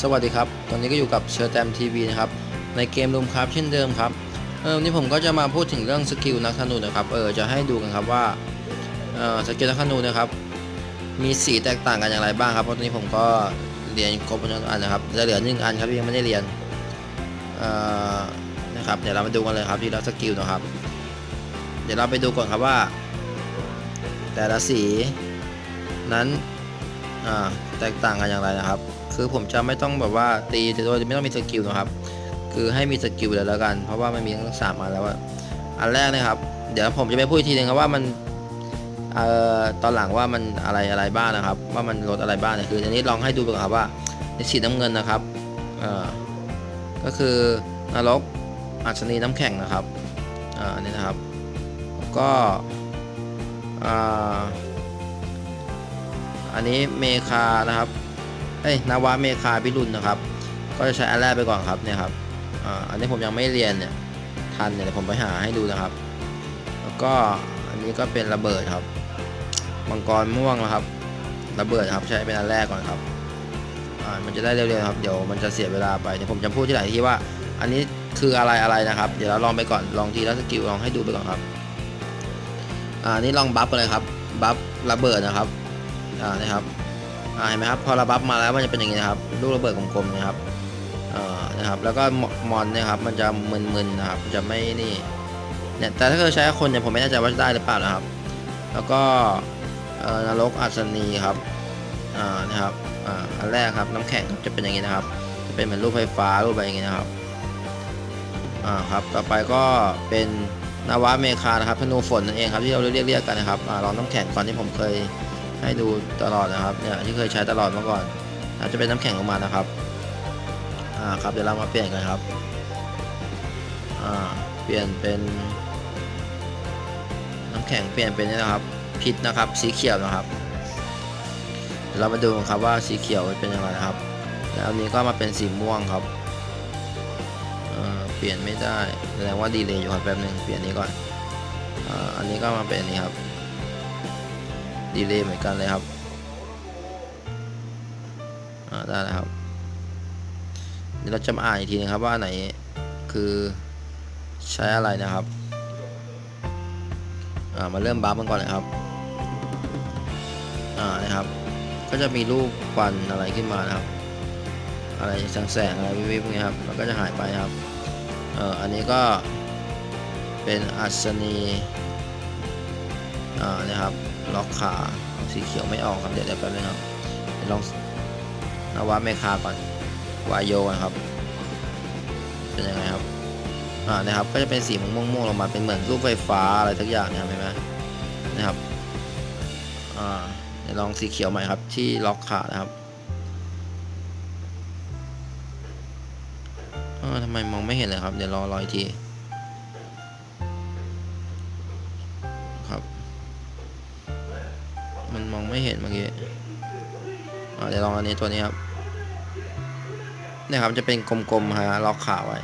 สวัสดีครับ ตอนนี้ก็อยู่กับเชอร์แตมทีวีนะครับ ในเกมรูมครับเช่นเดิมครับ เออวันนี้ผมก็จะมาพูดถึงเรื่องสกิลนักธนูนะครับ เออ จะให้ดูกันครับว่า เออสกิลนักธนูนะครับ มีสีแตกต่างกันอย่างไรบ้างครับเพราะตอนนี้ผมก็เรียนครบทุกอันนะครับ จะเหลือหนึ่งอันครับที่ยังไม่ได้เรียน เอ่อ นะครับ เดี๋ยวเรามาดูกันเลยครับที่เราสกิลนะครับ เดี๋ยวเราไปดูก่อนครับว่า แต่ละสีนั้น อ่า แตกต่างกันอย่างไรนะครับ คือผมจะไม่ต้องแบบว่าตีโดยไม่ต้องมีสกิลนะครับ คือให้มีสกิลเลยแล้วกัน เพราะว่ามันมีทั้งสามอันแล้วอะอันแรกนะครับ เดี๋ยวผมจะไปพูดอีกทีนึงครับว่ามันเอ่อตอนหลังว่ามันอะไรอะไรบ้างนะครับ ว่ามันลดอะไรบ้างเนี่ยคืออันนี้ลองให้ดูก่อนครับว่าในสีน้ำเงินนะครับเอ่อก็คือนรกอัศนีน้ำแข็งนะครับอ่าอันนี่นะครับก็อ่าอันนี้เมคานะครับ เอ้ยนาวาเมคาพิรุณนะครับ ก็จะใช้อันแรกไปก่อนครับเนี่ยครับอ่าอันนี้ผมยังไม่เรียนเนี่ยทันเนี่ยผมไปหาให้ดูนะครับ แล้วก็อันนี้ก็เป็นระเบิดครับมังกรม่วงนะครับ ระเบิดครับใช้เป็นอันแรกก่อนครับอ่ามันจะได้เร็วๆครับเดี๋ยวมันจะเสียเวลาไปเดี๋ยวผมจะพูดที่ไหลายที่ว่า อันนี้คืออะไรอะไรนะครับ เดี๋ยวเราลองไปก่อนลองทีละสกิลลองให้ดูไปก่อนครับอ่านี่ลองบัฟกันเลยครับบัฟระเบิดนะครับอ่านะครับ เห็นไหมครับพอเราบัฟมาแล้วมันจะเป็นอย่างนี้นะครับลูกระเบิดกลมๆนะครับนะครับแล้วก็มอนนะครับมันจะมึนๆนะครับจะไม่นี่เนี่ยแต่ถ้าเกิดใช้คนเนี่ยผมไม่แน่ใจว่าจะได้หรือเปล่านะครับ แล้วก็นรกอัศนีครับอ่านะครับอ่าอันแรกครับน้ำแข็งครับจะเป็นอย่างนี้นะครับ จะเป็นเหมือนรูปไฟฟ้ารูปอะไรอย่างนี้นะครับอ่าครับต่อไปก็เป็นนาวะเมคานะครับธนูฝนนั่นเองครับที่เราเรียกเรียกกันนะครับอ่าลองน้ำแข็งก่อนที่ผมเคย ให้ดูตลอดนะครับเนี่ยที่เคยใช้ตลอดเมื่อก่อนอาจจะเป็นน้ำแข็งออกมานะครับอ่าครับเดี๋ยวเรามาเปลี่ยนกันครับอ่าเปลี่ยนเป็นน้ำแข็งเปลี่ยนเป็นนี่นะครับพิษนะครับสีเขียวนะครับเดี๋ยวเรามาดูกันครับว่าสีเขียวเป็นยังไงนะครับ แล้วอันนี้ก็มาเป็นสีม่วงครับอ่าเปลี่ยนไม่ได้แสดงว่าดีเลยอยู่ครับแป๊บหนึงเปลี่ยนนี้ก่อนอ่าอันนี้ก็มาเป็นนี้ครับ ดีเลยเหมือนกันเลยครับอ่าได้แล้วครับเดี๋ยวเราจะมาอ่านอีกทีนึงครับว่าไหนคือใช้อะไรนะครับอ่ามาเริ่มบัฟมันก่อนเลยครับ อ่า นะครับ ก็จะมีรูปควันอะไรขึ้นมานะครับ อะไรแสงแสงๆอะไรวิบๆเงี้ครับ มันก็จะหายไปครับ เอ่อ อันนี้ก็เป็นอัศนี อ่า นะครับ ล็อกขาสีเขียวไม่ออกครับเดี๋ยวเดี๋ยวแป๊บนึงครับเดี๋ยวลองนวาเมคาก่อนวายโยนครับ เป็นยังไงครับอ่านะครับก็จะเป็นสีม่วงๆลงมาเป็นเหมือนรูปไฟฟ้าอะไรทักอย่างนะครับเห็นไหมนะครับอ่าเดี๋ยวลองสีเขียวใหม่ครับที่ล็อกขานะครับเออทำไมมองไม่เห็นเลยครับ เดี๋ยวรอรออีกที ไม่เห็นเมื่อกี้เดี๋ยวลองอันนี้ตัวนี้ครับเนี่ยครับจะเป็นกลมๆฮะล็อกขาไว้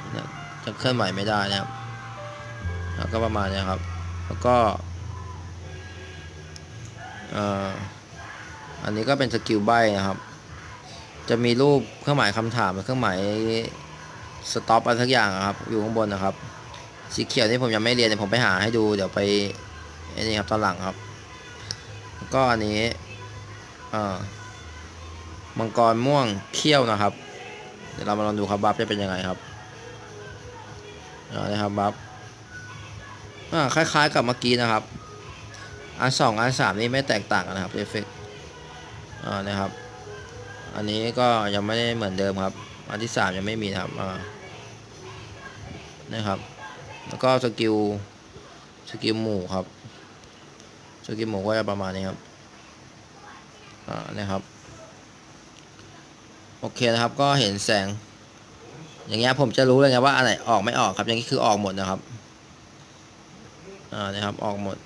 จะเคลื่อนไหวไม่ได้นะครับแล้วก็ประมาณนี้ครับ แล้วก็อันนี้ก็เป็นสกิลใบนะครับ จะมีรูปเครื่องหมายคำถามเครื่องหมายสต็อปอะไรทักอย่างครับ อยู่ข้างบนนะครับ สีเขียวนี่ผมยังไม่เรียนผมไปหาให้ดูเดี๋ยวไปอ้นี่ครับตอนหลังครับ ก็อันนี้มังกรม่วงเขี้ยวนะครับ เดี๋ยวเรามาลองดูครับบัฟจะเป็นยังไงครับอ่นะครับบัฟคล้ายๆกับเมื่อกี้นะครับ อันสองอันสามนี่ไม่แตกต่างกันนะครับเอฟเฟกอ่านะครับ อันนี้ก็ยังไม่ได้เหมือนเดิมครับ อันที่สามยังไม่มีนะครับนะครับ แล้วก็สกิลสกิลหมู่ครับ สกิลหมูก็จะประมาณนี้ครับอ่านะครับโอเคนะครับก็เห็นแสง อย่างเงี้ยผมจะรู้เลยไงว่าอันไหนออกไม่ออกครับ อย่างนี้คือออกหมดนะครับอ่านะครับออกหมด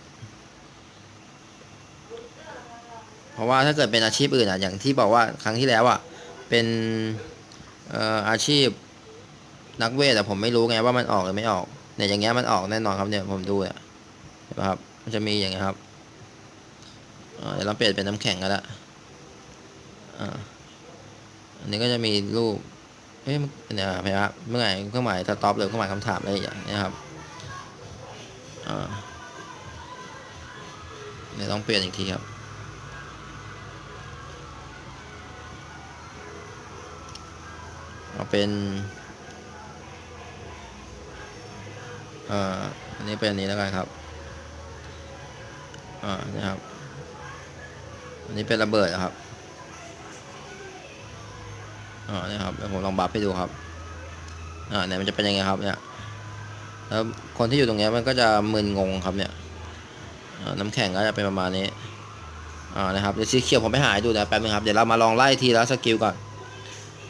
เพราะว่าถ้าเกิดเป็นอาชีพอื่นอะอย่างที่บอกว่าครั้งที่แล้วอะเป็นเอ่ออาชีพนักเวทแต่ผมไม่รู้ไงว่ามันออกหรือไม่ออกเนี่ยอย่างเงี้ยมันออกแน่นอนครับเนี่ยผมดูเนี่ยเห็นะครับมันจะมีอย่างเงี้ยครับ เดี๋ยวเราเปลี่ยนเป็นน้ำแข็งกันละอ่าอันนี้ก็จะมีรูปเอ้ยมันเนี่ยพยาเมื่อไหร่เครื่องหมายสต็อปหรือเครื่องหมายคำถามอะไรอย่างเงี้ยครับเดี๋ยวต้องเปลี่ยนอีกทีครับเอาเป็นอ่ออันนี้เป็นอันนี้แล้วกันครับอ่านี่ครับ อันนี้เป็นระเบิดนะครับอ่านี่ครับเดี๋ยวผมลองบัฟให้ดูครับอ่าเนี่ยมันจะเป็นยังไงครับเนี่ยแล้วคนที่อยู่ตรงเนี้ยมันก็จะมึนงงครับเนี่ยอ่าน้ำแข็งก็จะเป็นประมาณนี้อ่านะครับเดี๋ยวสีเขียวผมไปหาให้ดูนะแป๊บนึงครับเดี๋ยวเรามาลองไล่ทีละสกิลก่อน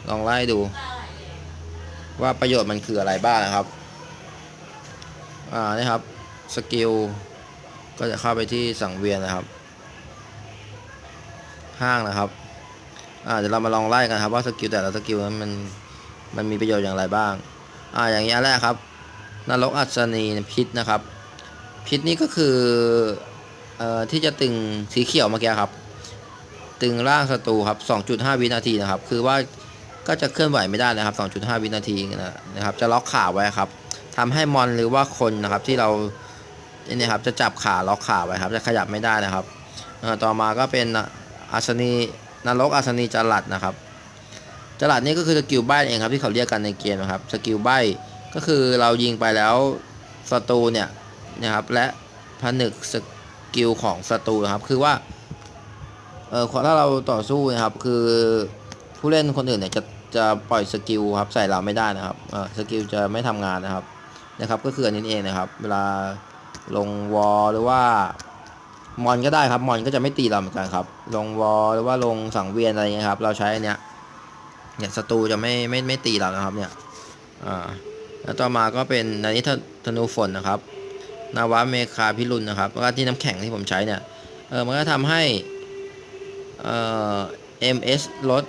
ลองไล่ดู ว่าประโยชน์มันคืออะไรบ้างนะครับอ่านี่ครับสกิลก็จะเข้าไปที่สังเวียนนะครับ ห้างนะครับอ่าเดี๋ยวเรามาลองไล่กันครับว่าสกิลแต่ละสกิลนั้นมันมันมีประโยชน์อย่างไรบ้างอ่าอย่างนี้อันแรกครับนรกอัศนีพิษนะครับ พิษนี่ก็คือเอ่อที่จะตึงสีเขียวเมื่อกี้ครับ ตึงร่างศัตรูครับ 2.5 วินาทีนะครับ คือว่าก็จะเคลื่อนไหวไม่ได้นะครับ 2.5 วินาทีนะครับ จะล็อกขาไว้ครับทำให้มอนหรือว่าคนนะครับที่เราเนี่ยครับจะจับขาล็อกขาไว้ครับ จะขยับไม่ได้นะครับต่อมาก็เป็น อัศนีนรกอัศนีจรัดนะครับจรัดนี่ก็คือสกิลใบ้เองครับที่เขาเรียกกันในเกมนะครับสกิลใบ้ก็คือเรายิงไปแล้วศัตรูเนี่ยนะครับและผนึกสกิลของศัตรูนะครับคือว่าเออถ้าเราต่อสู้นะครับคือผู้เล่นคนอื่นเนี่ยจะจะปล่อยสกิลครับใส่เราไม่ได้นะครับเออสกิลจะไม่ทำงานนะครับนะครับ ก็คืออันนี้เองนะครับ เวลาลงวอลหรือว่า มอนก็ได้ครับ มอนก็จะไม่ตีเราเหมือนกันครับ ลงวอลหรือว่าลงสังเวียนอะไรเงี้ยครับ เราใช้อันเนี้ย เนี่ยศัตรูจะไม่ไม่ไม่ตีเรานะครับ เนี่ย อ่า แล้วต่อมาก็เป็นอันนี้ธธนูฝนนะครับ นาวะเมคาพิรุณนะครับ แล้วก็ที่น้ำแข็งที่ผมใช้เนี่ย เออ มันก็ทำให้ เอ่อ MS ลด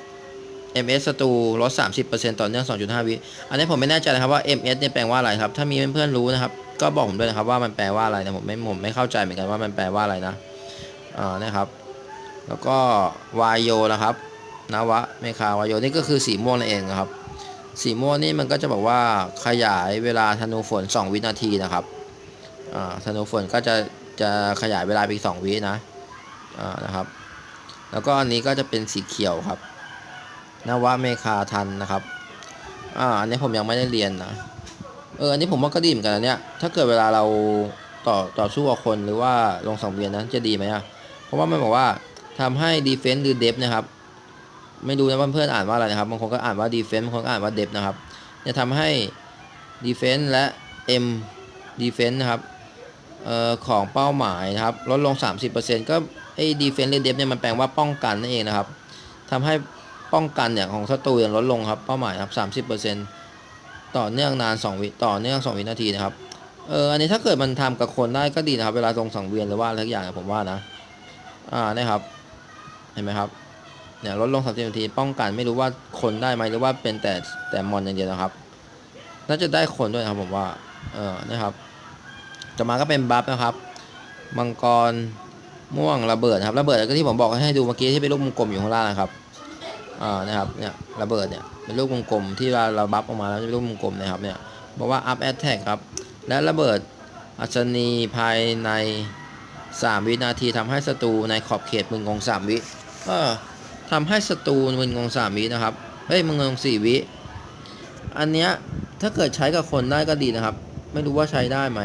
MS ศัตรูลด30%ต่อเนื่อง 2.5 วิ อันนี้ผมไม่แน่ใจนะครับว่า MS เนี่ยแปลว่าอะไรครับ ถ้ามีเพื่อนๆรู้นะครับ ก็บอกผมด้วยนะครับว่ามันแปลว่าอะไรนะผมไม่ผมไม่เข้าใจเหมือนกันว่ามันแปลว่าอะไรนะอ่านะครับ แล้วก็วายโยนะครับนวะเมคาวายโยนี่ก็คือสีม่วงนั่นเองนะครับ สีม่วงนี่มันก็จะบอกว่าขยายเวลาธนูฝน 2 วินาทีนะครับอ่าธนูฝนก็จะจะขยายเวลาไปสอีก2วินะอ่านะครับ แล้วก็อันนี้ก็จะเป็นสีเขียวครับนวะเมคาทันนะครับอ่าอันนี้ผมยังไม่ได้เรียนนะ เอออันนี้ผมว่าก็ดีเหมือนกันนะเนี่ย ถ้าเกิดเวลาเราต่อต่อสู้กับคนหรือว่าลงสังเวียนนั้นจะดีไหมอะ เพราะว่ามันบอกว่าทำให้ดีเฟน s ์หรือเดฟนะครับ ไม่รู้นะว่าเพื่อนอ่านว่าอะไรนะครับ บางคนก็อ่านว่า defense บางคนก็อ่านว่า depth นะครับ จะทำให้ defense และ m defense นะครับเอ่อของเป้าหมายนะครับลดลง 30%ก็ไอ้ defense หรือ depth เนี่ยมันแปลว่าป้องกันนั่นเองนะครับทำให้ป้องกันเนี่ยของศัตรูลดลงครับเป้าหมายครับ30% ต่อเนื่องนาน2วิต่อเนื่อง2วินาทีนะครับเอออันนี้ถ้าเกิดมันทำกับคนได้ก็ดีนะครับ เวลาลงสังเวียนหรือว่าอะไรทุกอย่างผมว่านะอ่านะครับ เห็นไหมครับเนี่ยลดลง30นาทีป้องกันไม่รู้ว่าคนได้ไหมหรือว่าเป็นแต่แต่มอนอย่างเดียวนะครับ น่าจะได้คนด้วยนะครับผมว่าเออนะครับจะมาก็เป็นบัฟนะครับมังกรม่วงระเบิดครับระเบิดก็ที่ผมบอกให้ดูเมื่อกี้ที่เป็นลูกวงกลมอยู่ข้างล่างนะครับ อ่านะครับเนี่ยระเบิดเนี่ยเป็นลูกวงกลมที่เราเราบัฟออกมาแล้วเป็นลูกวงกลมนะครับเนี่ยบอกว่า up attack ครับ และระเบิดอัศนีภายใน 3 วินาทีทำให้ศัตรูในขอบเขตมึงงง3วิเออทำให้ศัตรูมึนงงสามวินะครับเฮ้ยมึนงงสี่วิอันเนี้ยถ้าเกิดใช้กับคนได้ก็ดีนะครับ ไม่รู้ว่าใช้ได้ไหม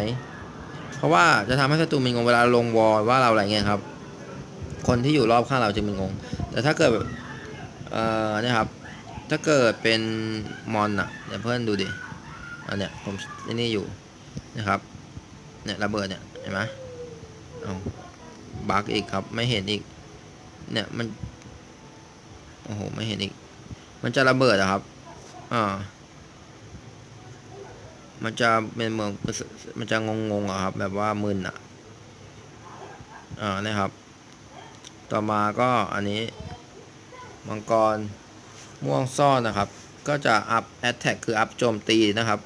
เพราะว่าจะทำให้ศัตรูมึนงงเวลาลงวอลว่าเราอะไรเงี้ยครับ คนที่อยู่รอบข้างเราจะมึนงง แต่ถ้าเกิด เอ่อเนี่ยครับ ถ้าเกิดเป็นมอนอะเดี๋ยวเพื่อนดูดิอันเนี้ยผมนี่อยู่นะครับเนี่ยระเบิดเนี่ยเห็นไหมเอาบักอีกครับไม่เห็นอีกเนี่ยมันโอ้โหไม่เห็นอีก มันจะระเบิดอะครับอ่ามันจะเป็นเมืองมันจะงงงๆอะครับ แบบว่ามึนอะอ่านะครับ ต่อมาก็อันนี้ มังกรม่วงซ่อนนะครับ ก็จะอัพแอตแทกคืออัพโจมตีนะครับ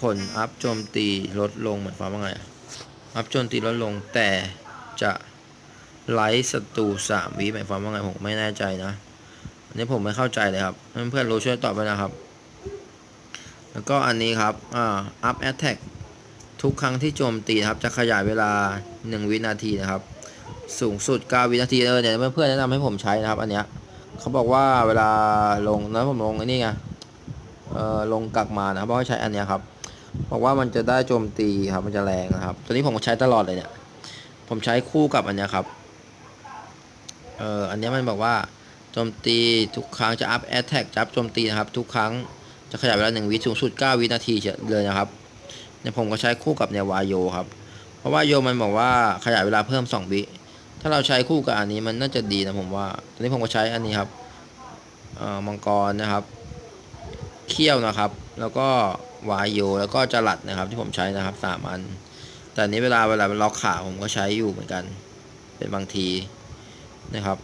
ผลอัพโจมตีลดลงเหมือนความว่าไงอัพโจมตีลดลงแต่จะไลท์ศัตรูสามวิหมายความว่าไงผมไม่แน่ใจนะอันนี้ผมไม่เข้าใจเลยครับเพื่อนๆรู้ช่วยตอบไปนะครับ แล้วก็อันนี้ครับอ่า up attack ทุกครั้งที่โจมตีครับจะขยายเวลา 1 วินาทีนะครับ สูงสุด9วินาทีเออเนี่ยเพื่อนๆแนะนำให้ผมใช้นะครับ อันเนี้ยเขาบอกว่าเวลาลงนะผมลงไอ้นี่ไงเอ่อลงกักมานะครับบอกให้ใช้อันเนี้ยครับ บอกว่ามันจะได้โจมตีครับมันจะแรงนะครับ ตัวนี้ผมก็ใช้ตลอดเลยเนี่ย ผมใช้คู่กับอันเนี้ยครับเอ่ออันเนี้ยมันบอกว่าโจมตีทุกครั้งจะ up attack จะ up โจมตีนะครับ ทุกครั้งจะขยายเวลา1วิสูงสุด 9 วินาทีเลยนะครับเนี่ยผมก็ใช้คู่กับเนี่ยวายโยครับ เพราะว่าโยมันบอกว่าขยายเวลาเพิ่ม 2 วิ ถ้าเราใช้คู่กับอันนี้มันน่าจะดีนะผมว่าตอนนี้ผมก็ใช้อันนี้ครับมังกรนะครับเขี้ยวนะครับ แล้วก็วายโยแล้วก็จรัดนะครับ ที่ผมใช้นะครับสามอัน แต่นี้เวลาเวลามันล็อกขาผมก็ใช้อยู่เหมือนกัน เป็นบางทีนะครับ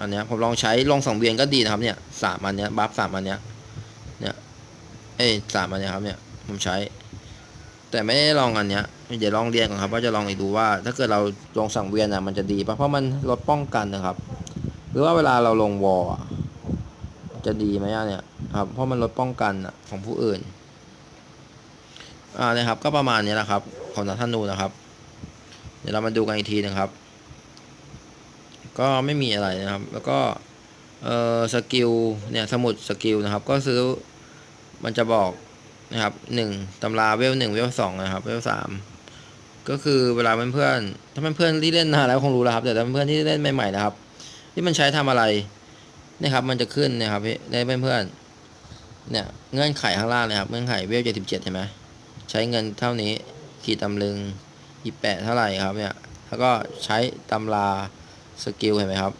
อันนี้ผมลองใช้ลองสังเวียนก็ดีนะครับเนี่ยสามอันเนี้ยบัฟสามอันเนี้ยเนี่ยเอ้สามอันเนี้ยครับเนี่ยผมใช้ แต่ไม่ได้ลองอันเนี้ยเดี๋ยวลองเรียนก่อนครับว่าจะลองอีกดูว่า ถ้าเกิดเราลงสังเวียนอะมันจะดีปะเพราะมันลดป้องกันนะครับ หรือว่าเวลาเราลงวอลจะดีไหมอะเนี่ยครับเพราะมันลดป้องกันของผู้อื่นอ่านะครับ ก็ประมาณนี้แหละครับ ของนัทธนูนะครับ เดี๋ยวเรามาดูกันอีกทีนะครับ ก็ไม่มีอะไรนะครับ แล้วก็เออสกิลเนี่ยสมุดสกิลนะครับ ก็ซื้อมันจะบอก นะครับหนึ่งตำราเวลหนึ่งเวลสองนะครับเวลสามก็คือเวลาเพื่อนๆถ้าเพื่อนๆที่เล่นนานแล้วคงรู้แล้วครับ แต่ถ้าเพื่อนๆที่เล่นใหม่ๆนะครับ ที่มันใช้ทำอะไรนี่ครับ มันจะขึ้นนะครับพี่ได้เพื่อนๆเนี่ยเงื่อนไขข้างล่างนะครับเงื่อนไขเวลเจ็ดสิบเจ็ดใช่ไหมใช้เงินเท่านี้ขีดตำลึงยี่แปดเท่าไหร่ครับเนี่ยแล้วก็ใช้ตำราสกิลเห็นไหมครับ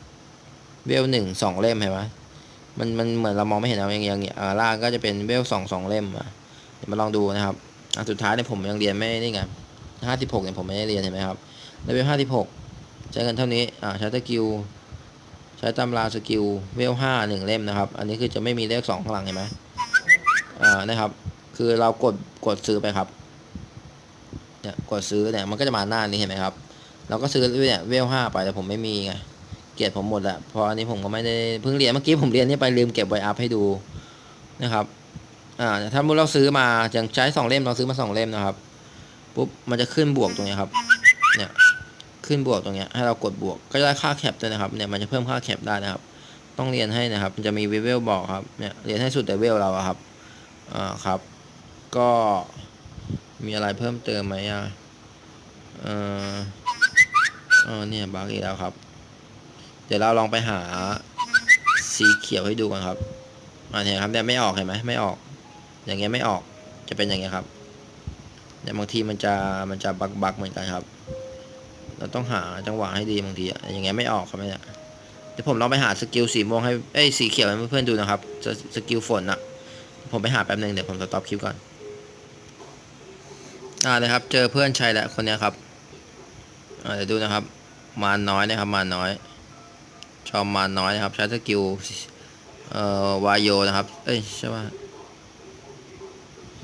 เวลหนึ่งสองเล่มเห็นไหมมันมันเหมือนเรามองไม่เห็นเอาอย่างเงี้ยอย่างเงี้ยอ่าล่างก็จะเป็นเวลสองสองเล่มอะ เดี๋ยวมาลองดูนะครับอะสุดท้ายเนี่ยผมยังเรียนไม่นี่ไงห้าสิบหกเนี่ยผมไม่ได้เรียนเห็นไหมครับในเวลห้าสิบหกใช้เงินเท่านี้อ่าใช้สกิลใช้ตำราสกิลเวลห้าหนึ่งเล่มนะครับ อันนี้คือจะไม่มีเลขสองข้างหลังเห็นไหมอ่านะครับ คือเรากดกดซื้อไปครับเนี่ยกดซื้อเนี่ยมันก็จะมาหน้านี้เห็นไหมครับ เราก็ซื้อเนี่ยเวลห้าไปแต่ผมไม่มีไงเกียรติผมหมดละเพราะอันนี้ผมก็ไม่ได้เพิ่งเรียนเมื่อกี้ผมเรียนนี่ไปลืมเก็บไว้อัพให้ดูนะครับ อ่าถ้าเมื่อเราซื้อมาอย่างใช้สองเล่มเราซื้อมาสองเล่มนะครับปุ๊บมันจะขึ้นบวกตรงนี้ครับ เนี่ยขึ้นบวกตรงนี้ให้เรากดบวกก็จะได้ค่าแคปด้วยนะครับเนี่ยมันจะเพิ่มค่าแคปได้นะครับ ต้องเรียนให้นะครับมันจะมีเวลบอกครับเนี่ยเรียนให้สุดแต่เวลเราอะครับอ่าครับ ก็มีอะไรเพิ่มเติมไหมอะเออเออเนี่ยบักอีกแล้วครับ เดี๋ยวเราลองไปหาสีเขียวให้ดูกันครับอ่าเนี่ยครับเนี่ยไม่ออกเห็นไหมไม่ออก อย่างเงี้ยไม่ออกจะเป็นอย่างเงี้ยครับเนี่ยบางทีมันจะมันจะบักบักเหมือนกันครับ เราต้องหาจังหวะให้ดีบางทีอะอย่างเงี้ยไม่ออกครับเนี่ยเดี๋ยวผมลองไปหาสกิลสีม่วงให้เอ้ยสีเขียวให้เพื่อนๆดูนะครับสสกิลฝนอะผมไปหาแป๊บหนึงเดี๋ยวผมสต็อปคลิปก่อนอ่าเลยครับ เจอเพื่อนใช้แล้วคนเนี้ยครับอ่าเดี๋ยวดูนะครับ มารน้อยนะครับ มารน้อย ชอมมารน้อยนะครับ ใช้สกิลเอ่อวายโยนะครับ เอ้ยใช่ป่ะ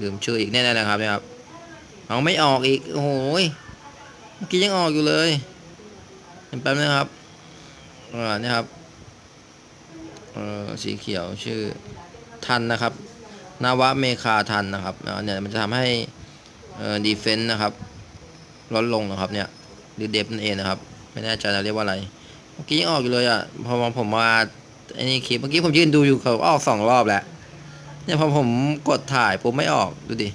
ลืมชื่ออีกแน่ๆนะครับนี่ยครับเอาไม่ออกอีกโอ้โหยเมื่อกี้ยังออกอยู่เลยเห็นแป๊บนะครับอ่าเนี่ยครับเอ่อสีเขียวชื่อทันนะครับนาวะเมคาทันนะครับเนี่ยมันจะทำให้เอ่อดีเฟนต์นะครับลดลงนะครับเนี่ยหรือเดฟนั่นเองนะครับ ไม่แน่ใจเราเรียกว่าอะไร เมื่อกี้ยังออกอยู่เลยอะพอมองผมมาไอ้นี่คลิปเมื่อกี้ผมยืนดูอยู่เขาออกสองรอบแล้ว เนี่ยพอผมกดถ่ายปุ๊บไม่ออกดูดิ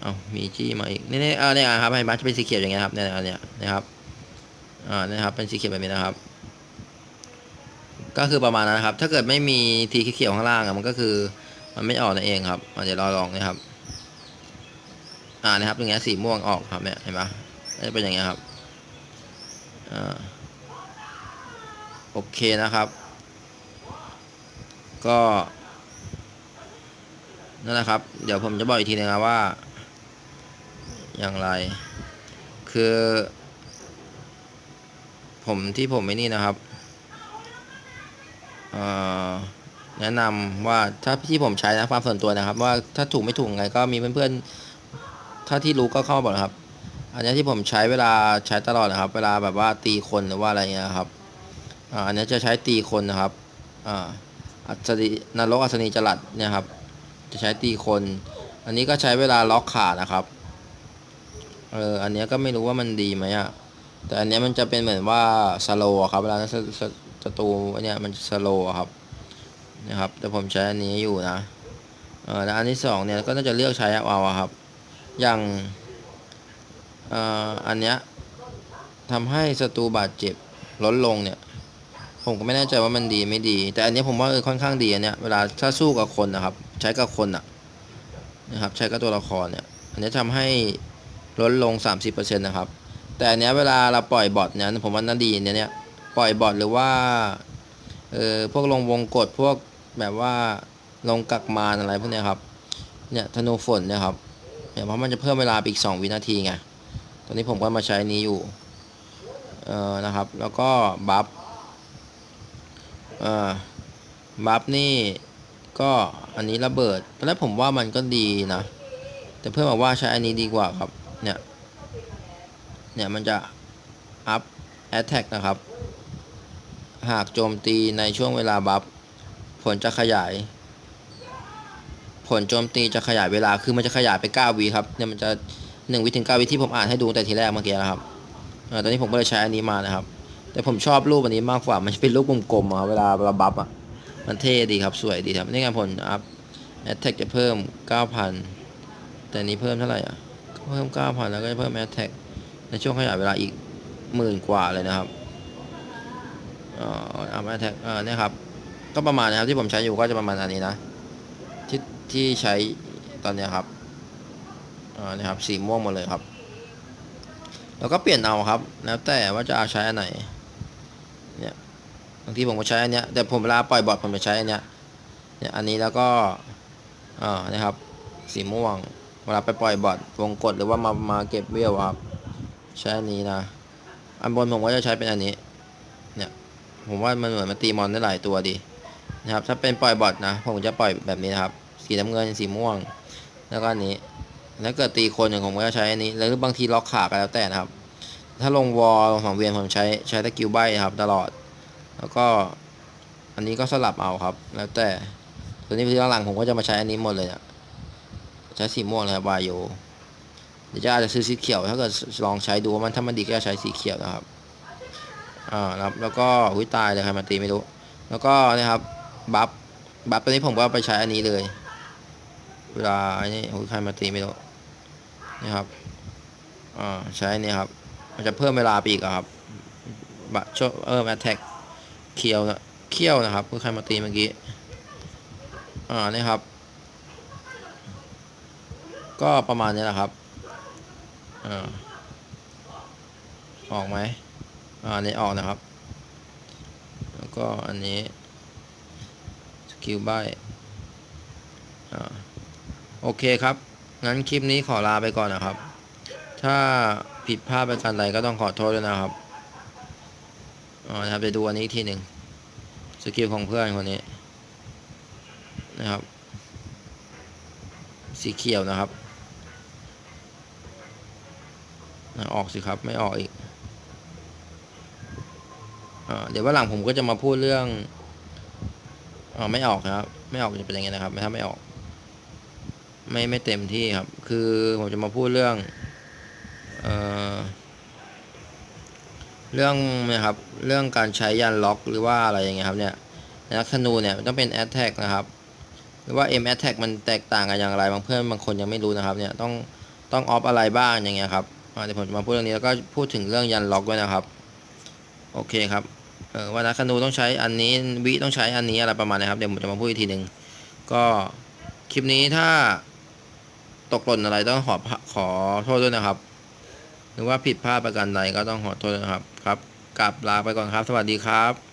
เอามีจี้มาอีกนี่นี่เออเนี่ยครับให้บัจะเป็นสีเขียวอย่างเงี้ยครับเนี่ยเนี้ยนะครับอ่านะครับเป็นสีเขียวแบบนี้นะครับ ก็คือประมาณนั้นครับ ถ้าเกิดไม่มีทีเขียวข้างล่างอะมันก็คือ มันไม่ออกนั่นเองครับเดี๋ยวรอลองนะครับ อ่านะครับอย่างเงี้ยสีม่วงออกครับเนี่ยเห็นปะจะเป็นอย่างเงี้ยครับอ่าโอเคนะครับ ก็ นั่นแหละครับ เดี๋ยวผมจะบอกอีกทีนึงนะว่า อย่างไร คือ ผมที่ผมไม่นี่นะครับแนะนำว่าถ้าที่ผมใช้นะความส่วนตัวนะครับ ว่าถ้าถูกไม่ถูกไงก็มีเพื่อนๆ ถ้าที่รู้ก็เข้ามาบอกนะครับ อันนี้ที่ผมใช้เวลาใช้ตลอดนะครับ เวลาแบบว่าตีคนหรือว่าอะไรเงี้ยครับอันนี้จะใช้ตีคนนะครับอัศนีนรกอัศนีจรัสเนี่ยครับ จะใช้ตีคน อันนี้ก็ใช้เวลาล็อกขานะครับ เออ อันนี้ก็ไม่รู้ว่ามันดีไหมอะแต่อันนี้มันจะเป็นเหมือนว่าสโลครับ เวลาศัตรูอันเนี้ยมันสโลครับนะครับ แต่ผมใช้อันนี้อยู่นะ เออแล้วอันที่สองเนี่ยก็น่าจะเลือกใช้เอาครับ อย่างเอ่ออันเนี้ยทำให้ศัตรูบาดเจ็บลดลงเนี่ย ผมก็ไม่แน่ใจว่ามันดีไม่ดี แต่อันนี้ผมว่าเออค่อนข้างดีอันเนี้ยเวลาถ้าสู้กับคนนะครับ ใช้กับคนอะนะครับ ใช้กับตัวละครเนี่ย อันนี้ทำให้ลดลง 30%นะครับ แต่อันเนี้ยเวลาเราปล่อยบอทเนี่ยผมว่าน่าดีเนี่ยเนี่ยปล่อยบอทหรือว่าเออพวกลงวงกดพวกแบบว่าลงกักมารอะไรพวกเนี้ยครับเนี่ยธนูฝนเนี่ยครับเนี่ยเพราะมันจะเพิ่มเวลาอีก 2 วินาทีไงตอนนี้ผมก็มาใช้นี้อยู่เอ่อนะครับแล้วก็บัฟเอ่อบัฟนี่ ก็อันนี้ระเบิดตอนแรกผมว่ามันก็ดีนะ แต่เพื่อนบอกว่าใช้อันนี้ดีกว่าครับ เนี่ย เนี่ยมันจะ up attack นะครับ หากโจมตีในช่วงเวลาบัฟ ผลจะขยาย ผลโจมตีจะขยายเวลา คือมันจะขยายไป9วิครับ เนี่ยมันจะ1วิถึง9วิที่ผมอ่านให้ดูแต่ทีแรกเมื่อกี้นะครับอตอนนี้ผมก็เลยใช้อันนี้มานะครับ แต่ผมชอบรูปอันนี้มากกว่า มันจะเป็นรูปกลมๆเวลาเราบัฟอะ มันเท่ดีครับสวยดีครับนี่ไงผลอัพ attack จะเพิ่ม 9,000 แต่นี้เพิ่มเท่าไหร่อะเพิ่ม 9,000 แล้วก็จะเพิ่ม attack ในช่วงขยายเวลาอีกหมื่นกว่าเลยนะครับเอ่ออัพ attack เอ่อนี่ยครับ ก็ประมาณนะครับที่ผมใช้อยู่ก็จะประมาณอันนี้นะ ที่ที่ใช้ตอนนี้ครับอ่านี่ครับสีม่วงหมดเลยครับ แล้วก็เปลี่ยนเอาครับ แล้วแต่ว่าจะเอาใช้อันไหนเนี่ยางทีผมก็ใช้อันเนี้ยแต่ผมเวลาปล่อยบอทผมจะใช้อันเนี้ยเนี่ยอันนี้แล้วก็อ่านะครับ สีม่วง เวลาไปปล่อยบอทวงกดหรือว่ามามาเก็บเวลครับใช้อันนี้นะอันบนผมก็จะใช้เป็นอันนี้ เนี่ยผมว่ามันเหมือนมันตีมอนได้หลายตัวดีนะครับ ถ้าเป็นปล่อยบอทนะผมจะปล่อยแบบนี้นะครับ สีน้ำเงินสีม่วง แล้วก็อันนี้แล้วเกิดตีคนอย่างผมก็จะใช้อันนี้หรือบางทีล็อกขาก็แล้วแต่นะครับ ถ้าลงวอลลงสังเวียนผมใช้ใช้ตะกิวใบครับ ตลอด แล้วก็อันนี้ก็สลับเอาครับ แล้วแต่ตัวนี้ที่หลังผมก็จะมาใช้อันนี้หมดเลยอะใช้สีม่วงเลยครับวายโยเดี๋ยวจะอาจจะซื้อสีเขียวถ้าเกิดลองใช้ดูว่ามันถ้ามันดีก็จะใช้สีเขียวนะครับอ่าครับแล้วก็หุ้ยตายเลยครับมาตีไม่รู้ แล้วก็นะครับบัฟบัฟตัวนี้ผมก็ไปใช้อันนี้เลย เวลาอันนี้หุ้ยใครมาตีไม่รู้นะครับอ่าใช้นี่ครับ มันจะเพิ่มเวลาไปอีกอะครับบัตเออแอตแทก เคียวนะเคียวนะครับคือใครมาตีเมื่อกี้ อ่านี่ครับ ก็ประมาณนี้แหละครับ อ่า ออกไหมอ่านี้ออกนะครับ แล้วก็อันนี้สกิลใบอ่าโอเคครับ งั้นคลิปนี้ขอลาไปก่อนนะครับ ถ้าผิดพลาดประการใดก็ต้องขอโทษด้วยนะครับ อ๋อนะครับไปดูอันนี้อีกทีหนึ่งสกิลของเพื่อนคนนี้นะครับ สีเขียวนะครับออกสิครับไม่ออกอีกอเดี๋ยววันหลังผมก็จะมาพูดเรื่องอไม่ออกครับ ไม่ออกจะเป็นยังไงนะครับ ถ้าไม่ออก ไม่ไม่เต็มที่ครับ คือผมจะมาพูดเรื่อง เอ่อ เรื่องนะครับเรื่องการใช้ยันล็อกหรือว่าอะไรอย่างเงี้ยครับเนี่ยนักธนูเนี่ยต้องเป็น attack นะครับ หรือว่า M attack มันแตกต่างกันอย่างไรบางเพื่อนบางคนยังไม่รู้นะครับเนี่ยต้องต้องออฟอะไรบ้างอย่างเงี้ยครับเดี๋ยวผมจะมาพูดเรื่องนี้แล้วก็พูดถึงเรื่องยันล็อกด้วยนะครับ โอเคครับเออว่านักธนูต้องใช้อันนี้วิต้องใช้อันนี้อะไรประมาณนี้ครับเดี๋ยวผมจะมาพูดอีกทีหนึ่งก็คลิปนี้ถ้าตกหล่นอะไรต้องขอขอโทษด้วยนะครับ หรือว่าผิดพลาดประการใดก็ต้องขอโทษนะครับ กลับลาไปก่อนครับ สวัสดีครับ